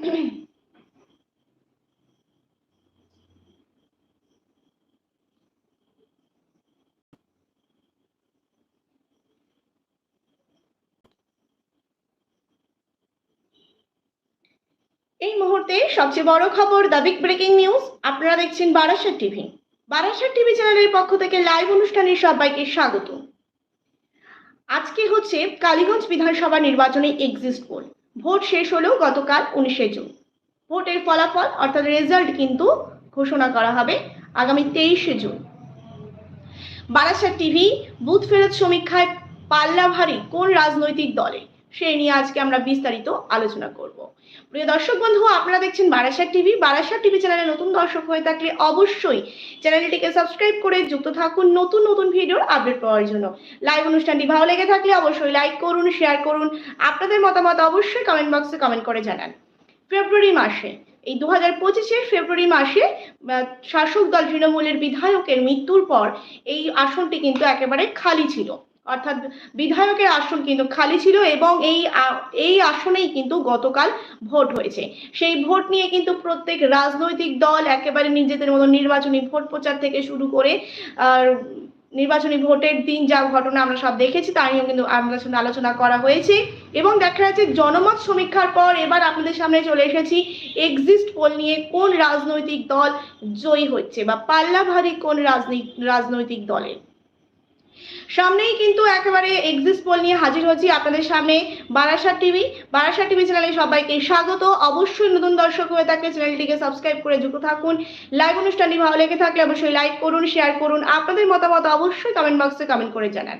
এই মুহূর্তে সবচেয়ে বড় খবর দ্য বিগ ব্রেকিং নিউজ। আপনারা দেখছেন বারাসাত টিভি। বারাসাত টিভি চ্যানেলের পক্ষ থেকে লাইভ অনুষ্ঠানে সবাইকে স্বাগত। আজকে হচ্ছে কালীগঞ্জ বিধানসভা নির্বাচনে এক্সিস্ট পোল ভোট শেষ হলেও গতকাল উনিশে জুন। ভোটের ফলাফল অর্থাৎ রেজাল্ট কিন্তু ঘোষণা করা হবে আগামী তেইশে জুন। বারাসাত টিভি, বুথ ফেরত সমীক্ষায় পাল্লা ভারী কোন রাজনৈতিক দলে? সেই নিয়ে আজকে আমরা বিস্তারিত আলোচনা করব। প্রিয় দর্শক বন্ধু, আপনারা দেখছেন বারাসাত টিভি। বারাসাত টিভি চ্যানেলে নতুন দর্শক হয়ে থাকলে অবশ্যই চ্যানেলটিকে সাবস্ক্রাইব করে যুক্ত থাকুন নতুন নতুন ভিডিওর আপডেট পাওয়ার জন্য। লাইভ অনুষ্ঠানটি ভালো লেগে থাকলে অবশ্যই লাইক করুন, শেয়ার করুন। আপনাদের মতামত অবশ্যই কমেন্ট বক্সে কমেন্ট করে জানান। ফেব্রুয়ারি মাসে, এই দু হাজার পঁচিশের ফেব্রুয়ারি মাসে শাসক দল তৃণমূলের বিধায়কের মৃত্যুর পর এই আসনটি কিন্তু একেবারে খালি ছিল। অর্থাৎ বিধায়কের আসন কিন্তু খালি ছিল এবং এই এই আসনেই কিন্তু গতকাল ভোট হয়েছে। সেই ভোট নিয়ে কিন্তু প্রত্যেক রাজনৈতিক দল একেবারে নিজেদের মতো নির্বাচনী ভোট প্রচার থেকে শুরু করে নির্বাচনী ভোটের দিন যা ঘটনা আমরা সব দেখেছি, তা নিয়েও কিন্তু আমাদের সঙ্গে আলোচনা করা হয়েছে। এবং দেখা যাচ্ছে জনমত সমীক্ষার পর এবার আপনাদের সামনে চলে এসেছি এক্সিস্ট পোল নিয়ে কোন রাজনৈতিক দল জয়ী হচ্ছে বা পাল্লা ভারী কোন রাজনৈতিক দলের। সামনেই কিন্তু একেবারে এক্সিস্ট পোল নিয়ে হাজির হচ্ছি আপনাদের সামনে বারাসাত টিভি বারাসাত টিভি চ্যানেলে সবাইকে স্বাগত। অবশ্যই নতুন দর্শক হয়ে থাকলে চ্যানেলটিকে সাবস্ক্রাইব করে যুক্ত থাকুন। লাইভ অনুষ্ঠানটি ভালো লেগে থাকলে অবশ্যই লাইক করুন শেয়ার করুন, আপনাদের মতামত অবশ্যই কমেন্ট বক্সে কমেন্ট করে জানান।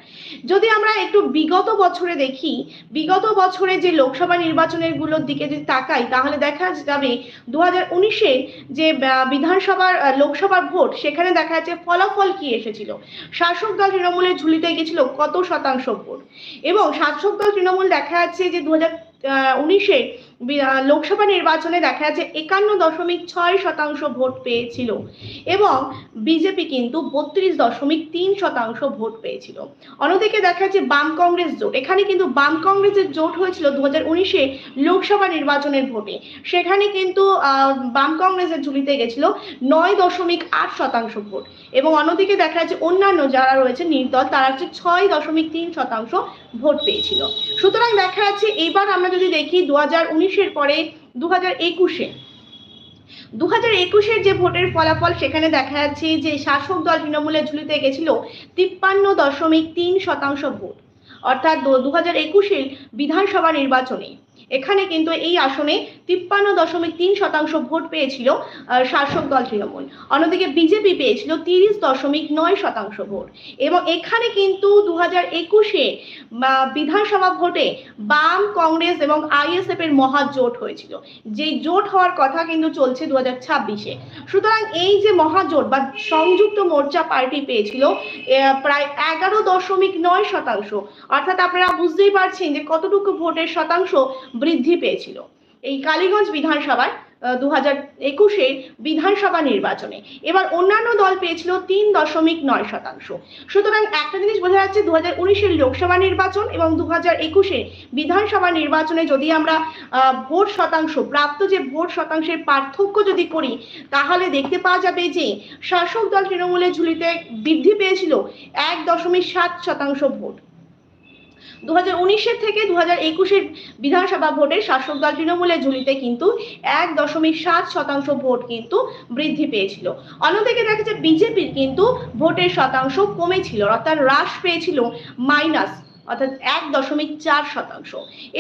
যদি আমরা একটু বিগত বছরে দেখি, বিগত বছরে যে লোকসভা নির্বাচনেরগুলোর দিকে যদি তাকাই, তাহলে দেখা যাবে দু হাজার উনিশের যে বিধানসভার লোকসভার ভোট, সেখানে দেখা যাচ্ছে ফলাফল কি এসেছিল? শাসক দল তৃণমূলের ঝুলিতে গেছিল কত শতাংশ ভোট? এবং শাসক দল তৃণমূল দেখা যাচ্ছে যে দু হাজার উনিশে লোকসভা নির্বাচনে দেখা যাচ্ছে একান্ন দশমিক ছয় শতাংশ ভোট পেয়েছিল এবং বিজেপি কিন্তু বত্রিশ দশমিক তিন শতাংশ ভোট পেয়েছিল। অন্যদিকে দেখা যাচ্ছে বাম কংগ্রেস জোট। এখানে কিন্তু বাম কংগ্রেসের জোট হয়েছিল দু হাজার উনিশে লোকসভা নির্বাচনের ভোটে। সেখানে কিন্তু বাম কংগ্রেসের ঝুলিতে গেছিল নয় দশমিক আট শতাংশ ভোট। এবং অন্যদিকে দেখা যাচ্ছে অন্যান্য যারা রয়েছে নির্দল, তারা হচ্ছে ছয় দশমিক তিন শতাংশ ভোট পেয়েছিল। সুতরাং দেখা যাচ্ছে, এবার আমরা যদি দেখি দু হাজার উনিশ উনিশের পরে দু হাজার একুশে। দু হাজার একুশের যে ভোটের ফলাফল, সেখানে দেখা যাচ্ছে যে শাসক দল তৃণমূলের ঝুলিতে গেছিল তিপ্পান্ন দশমিক তিন শতাংশ ভোট। অর্থাৎ দু হাজার একুশের বিধানসভা নির্বাচনে এখানে কিন্তু এই আসনে তিপ্পান্ন দশমিক তিন শতাংশ ভোট পেয়েছিল শাসক দল তৃণমূল। অন্যদিকে বিজেপি পেয়েছিল তিরিশ দশমিক নয় শতাংশ ভোট। এবং এখানে কিন্তু দু হাজার একুশে বিধানসভা ভোটে বাম, কংগ্রেস এবং আইএসএফ এর মহাজোট হয়েছিল। যেই জোট হওয়ার কথা কিন্তু চলছে দু হাজার ছাব্বিশে। সুতরাং এই যে মহাজোট বা সংযুক্ত মোর্চা পার্টি পেয়েছিল প্রায় এগারো দশমিক নয় শতাংশ। অর্থাৎ আপনারা বুঝতেই পারছেন যে কতটুকু ভোটের শতাংশ বৃদ্ধি পেয়েছিল। এই কালীগঞ্জ বিধানসভায় দু হাজার একুশে বিধানসভা নির্বাচনে। এবার অন্যান্য দল পেয়েছিল তিন দশমিক নয় শতাংশ। সুতরাং একটা জিনিস বোঝা যাচ্ছে দু হাজার উনিশের লোকসভা নির্বাচন এবং দু হাজার একুশে বিধানসভা নির্বাচনে যদি আমরা ভোট শতাংশ, প্রাপ্ত যে ভোট শতাংশের পার্থক্য যদি করি, তাহলে দেখতে পাওয়া যাবে যে, শাসক দল তৃণমূলের ঝুলিতে বৃদ্ধি পেয়েছিল এক দশমিক সাত শতাংশ ভোট। দু থেকে দু হাজার একুশের বিধানসভা ভোটের শাসক দল তৃণমূলের ঝুলিতে কিন্তু এক দশমিক সাত শতাংশ ভোট কিন্তু বৃদ্ধি পেয়েছিল। অন্যদিকে দেখা যায় বিজেপির কিন্তু ভোটের শতাংশ কমেছিল, অর্থাৎ হ্রাস পেয়েছিল মাইনাস অর্থাৎ এক দশমিক চার শতাংশ।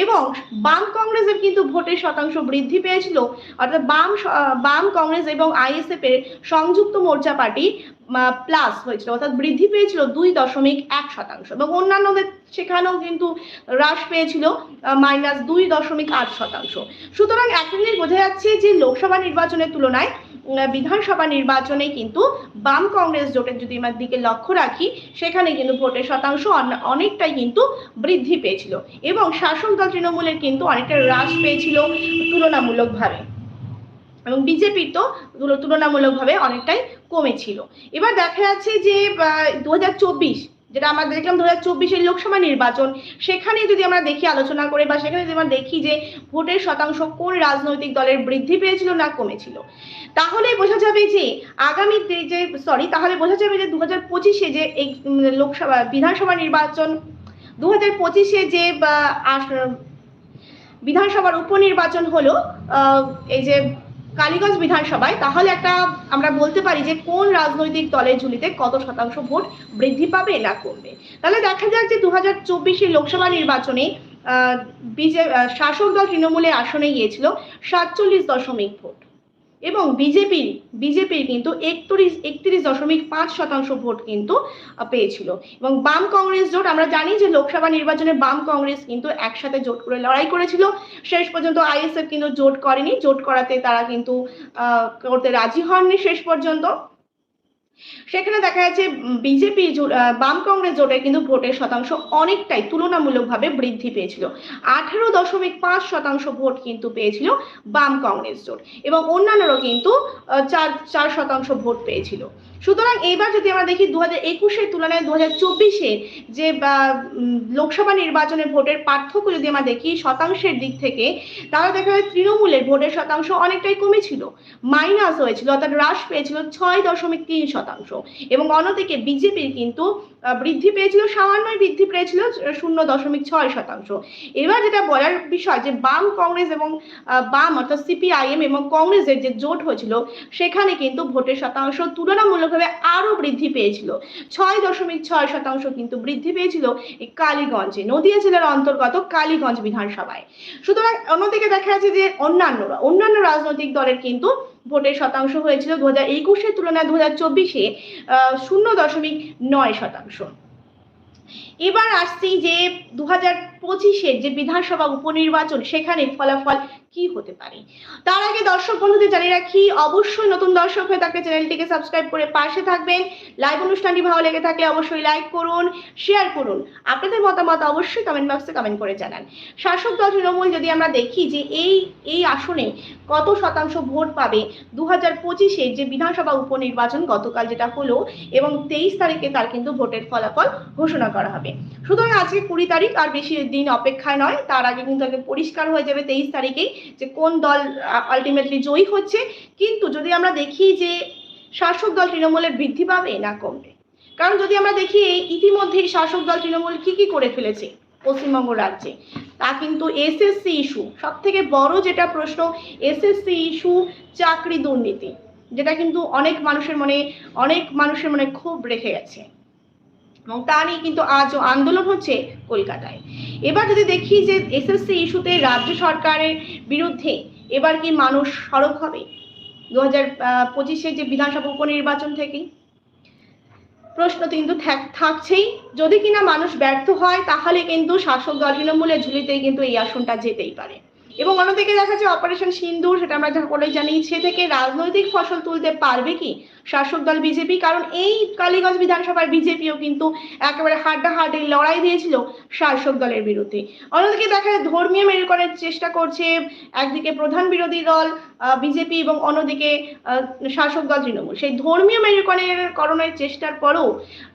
এবং বাম কংগ্রেসের কিন্তু ভোটের শতাংশ বৃদ্ধি পেয়েছিল। অর্থাৎ বাম বাম কংগ্রেস এবং আইএসএফ এর সংযুক্ত মোর্চা পার্টি প্লাস হয়েছিল। অর্থাৎ বৃদ্ধি পেয়েছিল দুই দশমিক এক শতাংশ। এবং অন্যান্যদের সেখানেও কিন্তু হ্রাস পেয়েছিল মাইনাস দুই দশমিক আট শতাংশ। সুতরাং জিনিস বোঝা যাচ্ছে যে লোকসভা নির্বাচনের তুলনায় বিধানসভা নির্বাচনে কিন্তু বাম কংগ্রেস জোটের যদি আমার দিকে লক্ষ্য রাখি, সেখানে কিন্তু ভোটের শতাংশ অনেকটাই কিন্তু বৃদ্ধি পেয়েছিল এবং শাসক দল তৃণমূলের কিন্তু অনেকটা হ্রাস পেয়েছিল তুলনামূলকভাবে। এবং বিজেপির তো তুল- তুলনামূলকভাবে অনেকটাই কমেছিল। এবার দেখা যাচ্ছে যে দু হাজার চব্বিশ যেটা আমরা দেখলাম দু হাজার চব্বিশের লোকসভা নির্বাচন সেখানে যদি আমরা দেখি আলোচনা করে বা সেখানে যদি আমরা দেখি যে ভোটের শতাংশ কোন রাজনৈতিক দলের বৃদ্ধি পেয়েছিল না কমেছিল তাহলে বোঝা যাবে যে আগামীতে যে সরি তাহলে বোঝা যাবে যে দু হাজার পঁচিশে যে এই লোকসভা, বিধানসভা নির্বাচন, দু হাজার পঁচিশে যে বিধানসভার উপনির্বাচন হলো এই যে কালীগঞ্জ বিধানসভায়, তাহলে একটা আমরা বলতে পারি যে কোন রাজনৈতিক দলের ঝুলিতে কত শতাংশ ভোট বৃদ্ধি পাবে না কমবে। তাহলে দেখা যাক যে দু হাজার চব্বিশের লোকসভা নির্বাচনে বিজে শাসক দল তৃণমূলের আসনে গিয়েছিল সাতচল্লিশ দশমিক ভোট। এবং বিজেপির বিজেপির কিন্তু একত্রিশ একত্রিশ দশমিক পাঁচ শতাংশ ভোট কিন্তু পেয়েছিল। এবং বাম কংগ্রেস জোট, আমরা জানি যে লোকসভা নির্বাচনে বাম কংগ্রেস কিন্তু একসাথে জোট করে লড়াই করেছিল। শেষ পর্যন্ত আইএসএফ কিন্তু জোট করেনি। জোট করাতে তারা কিন্তু করতে রাজি হননি শেষ পর্যন্ত। সেখানে দেখা যাচ্ছে বিজেপি বাম কংগ্রেস জোটের কিন্তু ভোটের শতাংশ অনেকটাই তুলনামূলকভাবে বৃদ্ধি পেয়েছিল। আঠেরো দশমিক পাঁচ শতাংশ ভোট কিন্তু পেয়েছিল বাম কংগ্রেস জোট এবং অন্যান্যরাও কিন্তু চার চার শতাংশ ভোট পেয়েছিল। সুতরাং এইবার যদি আমরা দেখি দু হাজার একুশের তুলনায় দু হাজার চব্বিশে যে লোকসভা নির্বাচনের ভোটের পার্থক্য যদি আমরা দেখি শতাংশের দিক থেকে, তাহলে দেখা যায় তৃণমূলের ভোটের শতাংশ অনেকটাই কমেছিল। মাইনাস হয়েছিল, অর্থাৎ হ্রাস পেয়েছিল ছয় দশমিক তিন শতাংশ। এবং অন্যদিকে বিজেপির কিন্তু বৃদ্ধি পেয়েছিল, সামান্যই বৃদ্ধি পেয়েছিল, শূন্য দশমিক ছয় শতাংশ। এবার যেটা বলার বিষয় যে, বাম কংগ্রেস এবং বাম অর্থাৎ সিপিআইএম এবং কংগ্রেসের যে জোট হয়েছিল, সেখানে কিন্তু ভোটের শতাংশ তুলনামূলকভাবে আরও বৃদ্ধি পেয়েছিল। ছয় দশমিক ছয় শতাংশ কিন্তু বৃদ্ধি পেয়েছিল এই কালীগঞ্জে। নদিয়া জেলার অন্তর্গত কালীগঞ্জ বিধানসভায়। সুতরাং অন্যদিকে দেখা যাচ্ছে যে অন্যান্যরা অন্যান্য রাজনৈতিক দলের কিন্তু ভোটের শতাংশ হয়েছিল দু হাজার একুশের তুলনায় দু হাজার চব্বিশে শূন্য দশমিক নয় শতাংশ। এবার আসছি যে দু হাজার পঁচিশের যে বিধানসভা উপনির্বাচন, সেখানে ফলাফল কি হতে পারে? তার আগে দর্শক বন্ধুদের জানিয়ে রাখি, অবশ্যই নতুন দর্শক হয়ে থাকলে চ্যানেলটিকে সাবস্ক্রাইব করে পাশে থাকবেন। লাইভ অনুষ্ঠানটি ভালো লেগে থাকলে অবশ্যই লাইক করুন, শেয়ার করুন। আপনাদের মতামত অবশ্যই কমেন্ট বক্সে কমেন্ট করে জানান। শাসক দল তৃণমূল, যদি আমরা দেখি যে এই এই আসনে কত শতাংশ ভোট পাবে দু হাজার পঁচিশে যে বিধানসভা উপনির্বাচন গতকাল যেটা হলো এবং তেইশ তারিখে তার কিন্তু ভোটের ফলাফল ঘোষণা করা হবে। সুতরাং আজকে কুড়ি তারিখ, আর বেশি দিন অপেক্ষায় নয়, তার আগে কিন্তু আগে পরিষ্কার হয়ে যাবে তেইশ তারিখেই যে কোন দল আলটিমেটলি জয়ী হচ্ছে। কিন্তু যদি আমরা দেখি যে শাসক দল তৃণমূলের বৃদ্ধি পাবে না কমবে, কারণ যদি আমরা দেখি ইতিমধ্যেই শাসক দল তৃণমূল কি কি করে ফেলেছে পশ্চিমবঙ্গ রাজ্যে, তা কিন্তু এসএসসি ইস্যু সব থেকে বড় যেটা প্রশ্ন, এসএসসি ইস্যু চাকরি দুর্নীতি, যেটা কিন্তু অনেক মানুষের মনে, অনেক মানুষের মনে ক্ষোভ রেখে গেছে। এবং তা নিয়ে কিন্তু আজও আন্দোলন হচ্ছে কলকাতায়। এবার যদি দেখি যে এসএসসি ইস্যুতে রাজ্য সরকারের বিরুদ্ধে এবার কি মানুষ সরব হবে? দু হাজার পঁচিশে যে বিধানসভা উপনির্বাচন থেকেই প্রশ্ন কিন্তু থাক- থাকছেই। যদি কিনা মানুষ ব্যর্থ হয়, তাহলে কিন্তু শাসক দল তৃণমূলের ঝুলিতেই কিন্তু এই আসনটা যেতেই পারে। এবং অন্যদিকে দেখা যাচ্ছে অপারেশন সিন্দুর সেটা আমরা সকলেই জানি, সে থেকে রাজনৈতিক ফসল তুলতে পারবে কি? শাসক দল বিজেপি কারণ এই কালীগঞ্জ বিধানসভার বিজেপিও কিন্তু একেবারে হাড্ডা হাড্ডাহাড্ডি লড়াই দিয়েছিল শাসক দলের বিরুদ্ধে। অন্যদিকে দেখা যায় ধর্মীয় মেরুকরণের চেষ্টা করছে একদিকে প্রধান বিরোধী দল বিজেপি এবং অন্যদিকে শাসক দল তৃণমূল। সেই ধর্মীয় মেরুকরণের করণের চেষ্টার পরও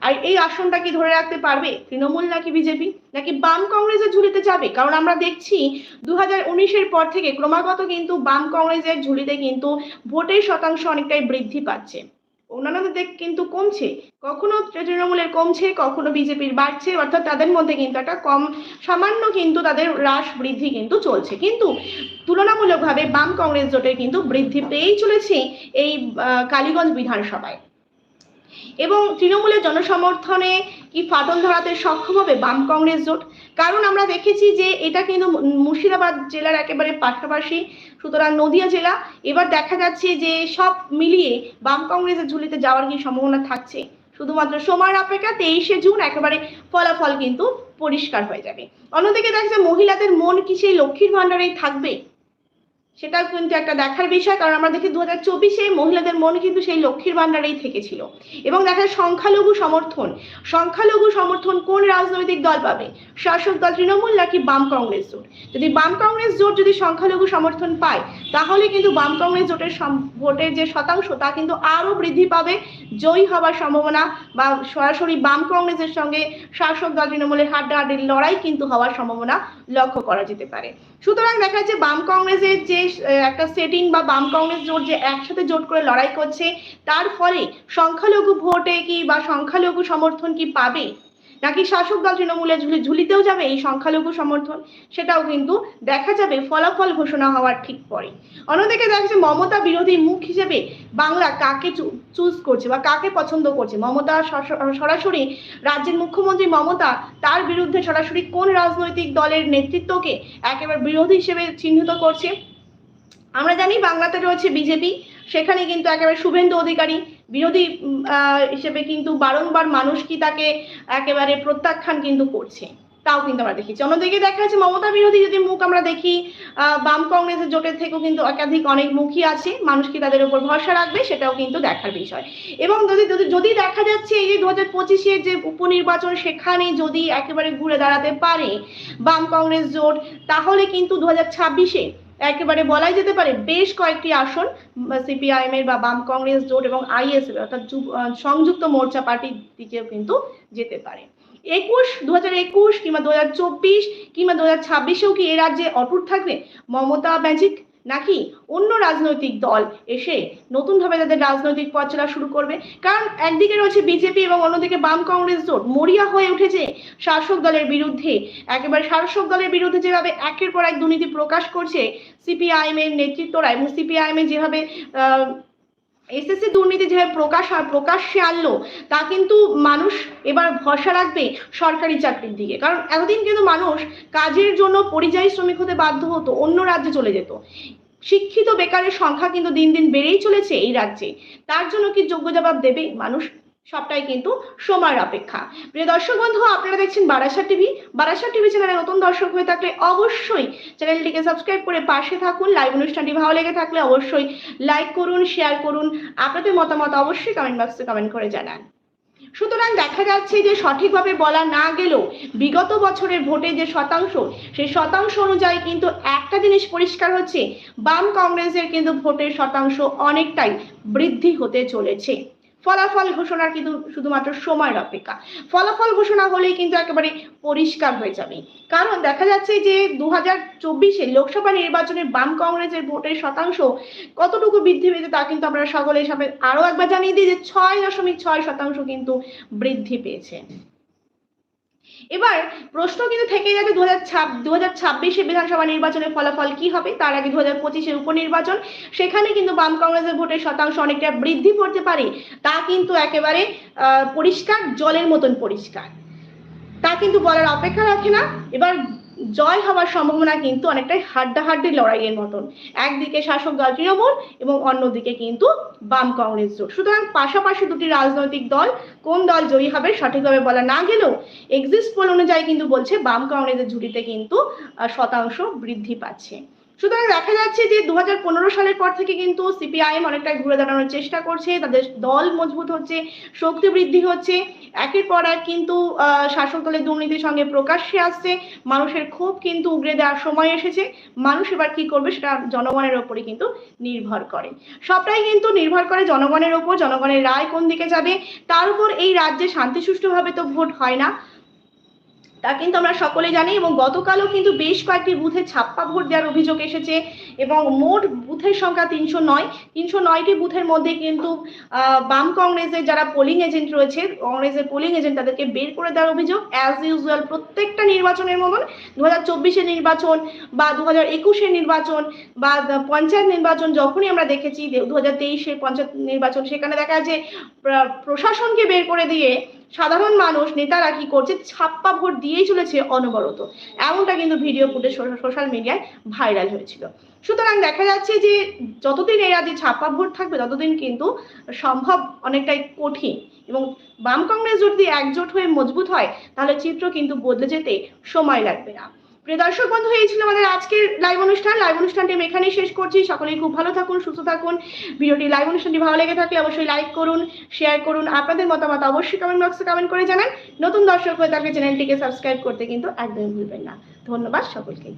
আর এই আসনটা কি ধরে রাখতে পারবে? তৃণমূল নাকি বিজেপি নাকি বাম কংগ্রেসের ঝুলিতে যাবে? কারণ আমরা দেখছি দু উনিশ উনিশের পর থেকে ক্রমাগত কিন্তু বাম কংগ্রেসের ঝুলিতে কিন্তু ভোটের শতাংশ অনেকটাই বৃদ্ধি পাচ্ছে। অন্যান্য দিক কিন্তু কমছে। কখনো তৃণমূলের কমছে, কখনো বিজেপির বাড়ছে, অর্থাৎ তাদের মধ্যে কিন্তু একটা কম, সামান্য কিন্তু তাদের হ্রাস বৃদ্ধি কিন্তু চলছে। কিন্তু তুলনামূলকভাবে বাম কংগ্রেস জোটের কিন্তু বৃদ্ধি পেয়েই চলেছে এই কালীগঞ্জ বিধানসভায়। এবং তৃণমূলের জনসমর্থনে কি ফাটল ধরাতে সক্ষম হবে বাম কংগ্রেস জোট? কারণ আমরা দেখেছি যে এটা কিন্তু মুর্শিদাবাদ জেলার একেবারে পাশাপাশি, সুতরাং নদিয়া জেলা। এবার দেখা যাচ্ছে যে সব মিলিয়ে বাম কংগ্রেসের ঝুলিতে যাওয়ার কি সম্ভাবনা থাকছে? শুধুমাত্র সময়ের অপেক্ষা তেইশে জুন একেবারে ফলাফল কিন্তু পরিষ্কার হয়ে যাবে। অন্যদিকে দেখা যায় মহিলাদের মন কি সেই লক্ষ্মীর ভাণ্ডারেই থাকবে? সেটাও কিন্তু একটা দেখার বিষয়, কারণ আমরা দেখি দু হাজার চব্বিশে মহিলাদের মন কিন্তু সেই লক্ষ্মীর ভান্ডারেই থেকেছিল। এবং দেখা যায় সংখ্যালঘু সমর্থন সংখ্যালঘু সমর্থন কোন রাজনৈতিক দল পাবে? শাসক দল তৃণমূল নাকি বাম কংগ্রেস জোট? যদি বাম কংগ্রেস জোট যদি সংখ্যালঘু সমর্থন পায়, তাহলে কিন্তু বাম কংগ্রেস জোটের ভোটের যে শতাংশ, তা কিন্তু আরও বৃদ্ধি পাবে, জয়ী হওয়ার সম্ভাবনা বা সরাসরি বাম কংগ্রেসের সঙ্গে শাসক দল তৃণমূলের হাড্ডাহাড্ডির লড়াই কিন্তু হওয়ার সম্ভাবনা লক্ষ্য করা যেতে পারে। সুতরাং দেখা যাচ্ছে বাম কংগ্রেসের যে একটা সেটিং বা বাম কংগ্রেস জোট যে একসাথে জোট করে লড়াই করছে, তার ফলে সংখ্যালঘু ভোটে কি বা সংখ্যালঘু সমর্থন কি পাবে? নাকি শাসক দল তৃণমূলের ঝুলি, ঝুলিতেও যাবে এই সংখ্যালঘু সমর্থন? সেটাও কিন্তু দেখা যাবে, ফলাফল ঘোষণা হওয়ার ঠিক পরে। অন্যদিকে দেখা যাচ্ছে মমতা বিরোধী মুখ হিসেবে বাংলা কাকে চুজ করছে বা কাকে পছন্দ করছে? মমতা সরাসরি রাজ্যের মুখ্যমন্ত্রী মমতা তার বিরুদ্ধে সরাসরি কোন রাজনৈতিক দলের নেতৃত্বকে একেবারে বিরোধী হিসেবে চিহ্নিত করছে? আমরা জানি বাংলাতে রয়েছে বিজেপি, সেখানে কিন্তু একেবারে শুভেন্দু অধিকারী, বিরোধী হিসেবে কিন্তু বারংবার মানুষ কি তাকে একেবারে প্রত্যাখ্যান কিন্তু করছে, তাও কিন্তু আমরা দেখেছি। অন্যদিকে দেখা যাচ্ছে মমতা বিরোধী যদি মুখ আমরা দেখি বাম কংগ্রেসের জোটের থেকেও কিন্তু একাধিক অনেক মুখী আছে, মানুষ কি তাদের উপর ভরসা রাখবে সেটাও কিন্তু দেখার বিষয়। এবং যদি- যদি দেখা যাচ্ছে এই যে দু হাজার পঁচিশের যে উপনির্বাচন, সেখানে যদি একেবারে ঘুরে দাঁড়াতে পারে বাম কংগ্রেস জোট, তাহলে কিন্তু দু হাজার ছাব্বিশে একেবারে বলাই যেতে পারে বেশ কয়েকটি আসন, সিপিআইএম এর বা বাম কংগ্রেস, জোট এবং আইএস অর্থাৎ সংযুক্ত মোর্চা পার্টির দিকেও কিন্তু যেতে পারে। একুশ দু হাজার একুশ কিংবা দু হাজার চব্বিশ কিংবা দু হাজার ছাব্বিশেও কি এ রাজ্যে অটুট থাকবে? মমতা ম্যাজিক নাকি অন্য রাজনৈতিক দল এসে নতুনভাবে তাদের রাজনৈতিক পথ চলা শুরু করবে? কারণ একদিকে রয়েছে বিজেপি এবং অন্যদিকে বাম কংগ্রেস জোট। মরিয়া হয়ে উঠেছে শাসক দলের বিরুদ্ধে। একেবারে শাসক দলের বিরুদ্ধে যেভাবে একের পর এক দুর্নীতি প্রকাশ করছে সিপিআইএম এর নেতৃত্বরা এবং সিপিআইএম এর যেভাবে এসএসসি দুর্নীতি যেভাবে প্রকাশ প্রকাশ্যে আনলো, তা কিন্তু মানুষ এবার ভরসা রাখবে সরকারি চাকরির দিকে। কারণ এতদিন কিন্তু মানুষ কাজের জন্য পরিযায়ী শ্রমিক হতে বাধ্য হতো, অন্য রাজ্যে চলে যেত। শিক্ষিত বেকারের সংখ্যা কিন্তু দিন দিন বেড়েই চলেছে এই রাজ্যে। তার জন্য কি যোগ্য জবাব দেবে মানুষ? সবটাই কিন্তু সময়ের অপেক্ষা। প্রিয় দর্শক বন্ধু, আপনারা দেখছেন বারাসাত টিভি। বারাসাত টিভি চ্যানেলে নতুন দর্শক হয়ে থাকলে অবশ্যই চ্যানেলটিকে সাবস্ক্রাইব করে পাশে থাকুন। লাইভ অনুষ্ঠানটি ভালো লেগে থাকলে অবশ্যই লাইক করুন, শেয়ার করুন। আপনাদের মতামত অবশ্যই কমেন্ট বক্সে কমেন্ট করে জানান। সুতরাং দেখা যাচ্ছে যে সঠিকভাবে বলা না গেলেও বিগত বছরের ভোটে যে শতাংশ, সেই শতাংশ অনুযায়ী কিন্তু একটা জিনিস পরিষ্কার হচ্ছে, বাম কংগ্রেসের কিন্তু ভোটের শতাংশ অনেকটাই বৃদ্ধি হতে চলেছে। ফলাফল ঘোষণার কিন্তু শুধুমাত্র সময়ের অপেক্ষা। ফলাফল ঘোষণা হলেই কিন্তু একেবারে পরিষ্কার হয়ে যাবে। কারণ দেখা যাচ্ছে যে দু হাজার চব্বিশে লোকসভা নির্বাচনে বাম কংগ্রেসের ভোটের শতাংশ কতটুকু বৃদ্ধি পেয়েছে তা কিন্তু আমরা সকলের সামনে আরও একবার জানিয়ে দিই যে ছয় দশমিক ছয় শতাংশ কিন্তু বৃদ্ধি পেয়েছে। এবার প্রশ্ন কিন্তু থেকে যাবে দু হাজার ছাব দু হাজার ছাব্বিশে বিধানসভা নির্বাচনের ফলাফল কি হবে? তার আগে দু হাজার পঁচিশের উপনির্বাচন। সেখানে কিন্তু বাম কংগ্রেসের ভোটের শতাংশ অনেকটা বৃদ্ধি পড়তে পারে। তা কিন্তু একেবারে পরিষ্কার, জলের মতন পরিষ্কার। তা কিন্তু বলার অপেক্ষা রাখে না। এবার জয় হওয়ার সম্ভাবনা কিন্তু অনেকটাই হাড্ডাহাড্ডি লড়াইয়ের মতন। একদিকে শাসক দল তৃণমূল এবং অন্যদিকে কিন্তু বাম কংগ্রেস জোট। সুতরাং পাশাপাশি দুটি রাজনৈতিক দল কোন দল জয়ী হবে সঠিকভাবে বলা না গেলেও এক্সিস্ট পোল অনুযায়ী কিন্তু বলছে বাম কংগ্রেসের ঝুড়িতে কিন্তু শতাংশ বৃদ্ধি পাচ্ছে। সুতরাং দেখা যাচ্ছে যে দুহাজার পনেরো সালের পর থেকে কিন্তু সিপিআইএম অনেকটাই ঘুরে দাঁড়ানোর চেষ্টা করছে, তাদের দল মজবুত হচ্ছে, শক্তি বৃদ্ধি হচ্ছে। একের পর এক কিন্তু শাসক দলের দুর্নীতির সঙ্গে প্রকাশ্যে আসছে। মানুষের ক্ষোভ কিন্তু উগরে দেওয়ার সময় এসেছে। মানুষ এবার কি করবে সেটা জনগণের ওপরই কিন্তু নির্ভর করে। সবটাই কিন্তু নির্ভর করে জনগণের ওপর, জনগণের রায় কোন দিকে যাবে। তার উপর এই রাজ্যে শান্তি সুষ্ঠুভাবে তো ভোট হয় না। তা কিন্তু আমরা সকলে জানি এবং গতকালও কিন্তু বেশ কয়েকটি বুথে ছাপ্পা ভোট দেওয়ার অভিযোগ এসেছে এবং মোট বুথের সংখ্যা তিনশো নয়। তিনশো নয়টি বুথের মধ্যে কিন্তু বাম কংগ্রেসের যারা পোলিং এজেন্ট রয়েছে, কংগ্রেসের পোলিং এজেন্ট তাদেরকে বের করে দেওয়ার অভিযোগ অ্যাজ ইউজুয়াল প্রত্যেকটা নির্বাচনের মতন দু হাজার চব্বিশের নির্বাচন বা দু হাজার একুশের নির্বাচন বা পঞ্চায়েত নির্বাচন যখনই আমরা দেখেছি দু হাজার তেইশের পঞ্চায়েত নির্বাচন, সেখানে দেখা যায় প্রশাসনকে বের করে দিয়ে সাধারণ মানুষ, নেতারা কি করছে? ছাপ্পা ভোট দিয়েই চলেছে অনবরত। এমনটা কিন্তু ভিডিও ফুটে সোশ্যাল মিডিয়ায় ভাইরাল হয়েছিল। সুতরাং দেখা যাচ্ছে যে, যতদিন এরা যে ছাপ্পা ভোট থাকবে, ততদিন কিন্তু সম্ভব অনেকটাই কঠিন। এবং বাম কংগ্রেস যদি একজোট হয়ে মজবুত হয়, তাহলে চিত্র কিন্তু বদলে যেতে সময় লাগবে না। প্রিয় দর্শক বন্ধু, এই ছিল আমাদের আজকের লাইভ অনুষ্ঠান। লাইভ অনুষ্ঠানটি আমি এখানেই শেষ করছি। সকলেই খুব ভালো থাকুন, সুস্থ থাকুন। ভিডিওটি লাইভ অনুষ্ঠানটি ভালো লেগে থাকলে অবশ্যই লাইক করুন শেয়ার করুন। আপনাদের মতামত অবশ্যই কমেন্ট বক্সে কমেন্ট করে জানান। নতুন দর্শক হয়ে থাকলে চ্যানেলটিকে সাবস্ক্রাইব করতে কিন্তু একদমই ভুলবেন না। ধন্যবাদ সকলকে।